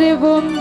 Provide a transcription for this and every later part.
ওরে বন্ধুরে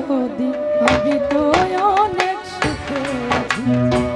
দরদি আমি তো অনেক সুখে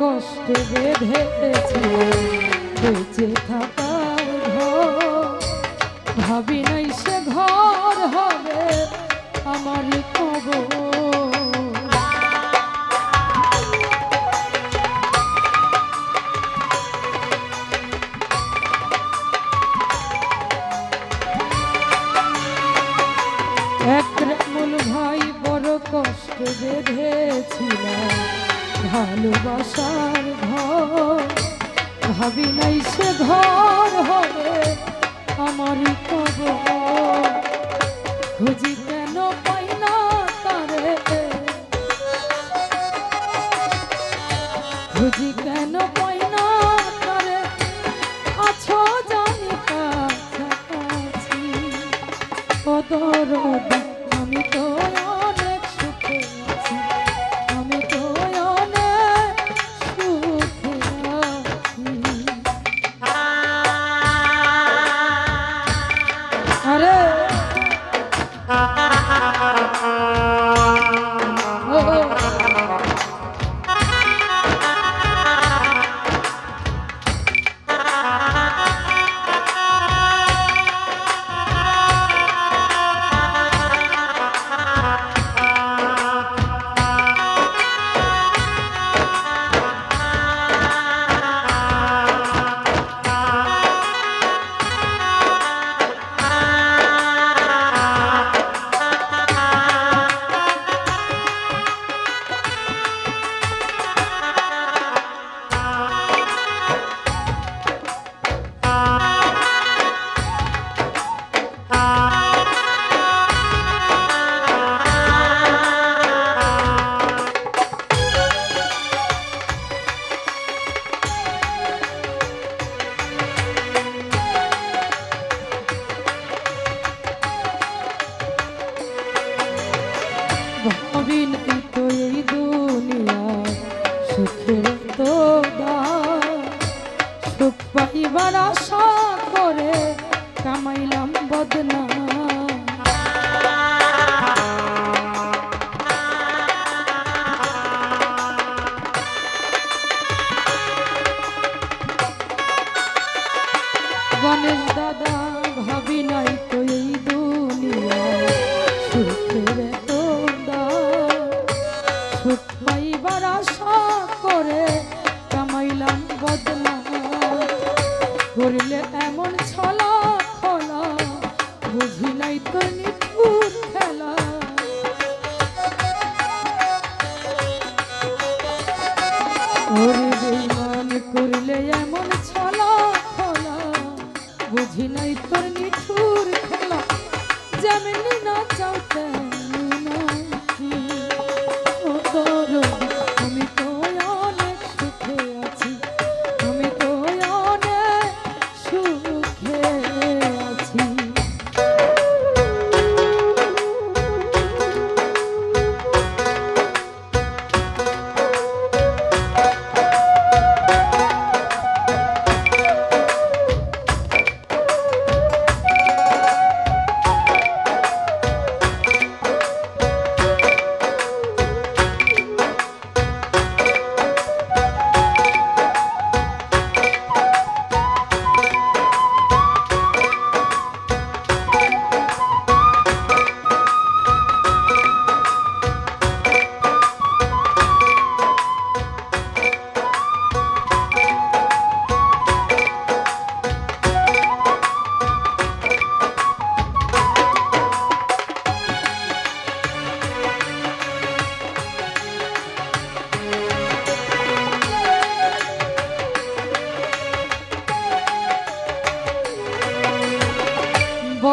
কষ্টে বেঁধেছি। বেঁচে থাকার ঘর ভাবি নাই সে ঘর হবে আমার কবর। ভালোবাসার ঘর। ভাবি নাই সে ঘর হবে আমার কবর। খুঁজি কেন পাই না তারে। খুঁজি কেন পাই না তারে। আছো জানি দরদি one is the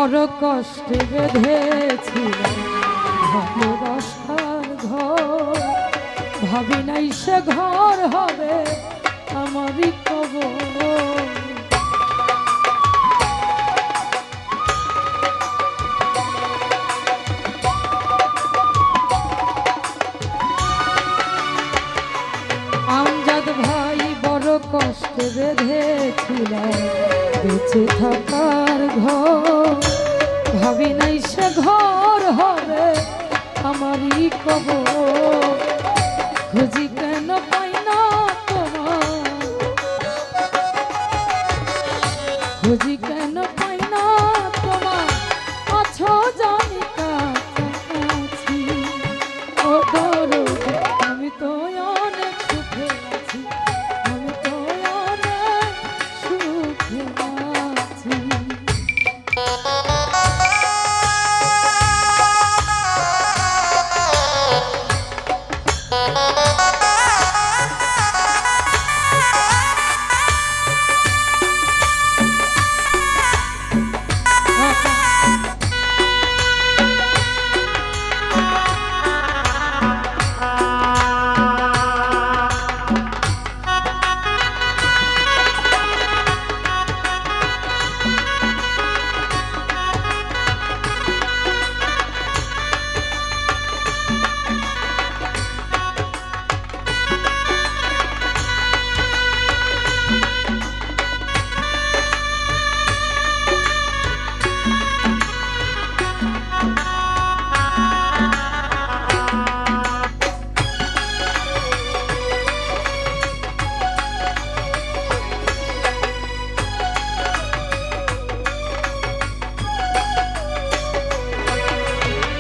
বড় কষ্টে বেঁধেছিলাম। ভালোবাসার ঘর, ভাবি নাই সে ঘর হবে আমারই কবর। কষ্টে বেঁধেছিলাম। বেঁচে থাকার ঘর নাই সে ঘর হবে আমারই কবর। খুঁজি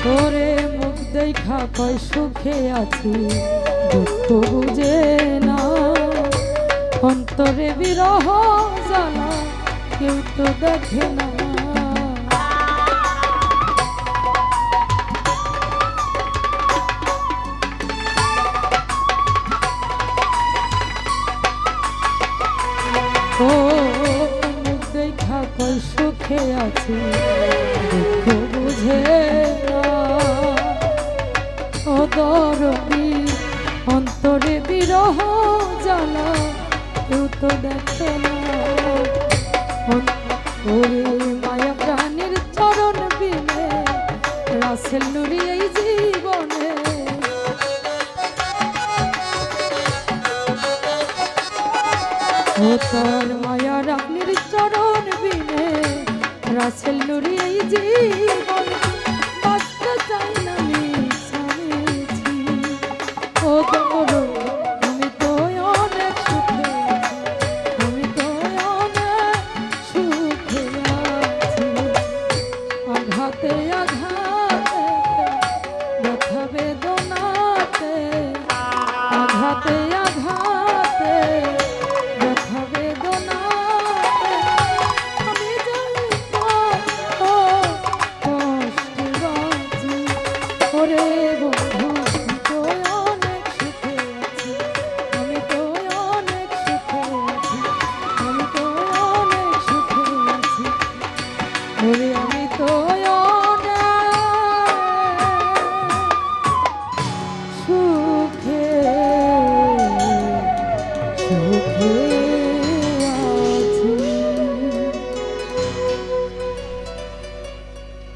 তোরে মুখ দেখা কয় সুখে আছি। দুঃখ বুঝে না। অন্তরে বিরহ জ্বালা, কেউ তো দেখে না। ও, মুখ দেখা কয় সুখে আছি। তো দেখে না প্রাণীর চরণ বিনে, রাসেল নুরি এই জীবনে। ও তার মায়া রানীর রাসেল নুরি জীবনে। হাতে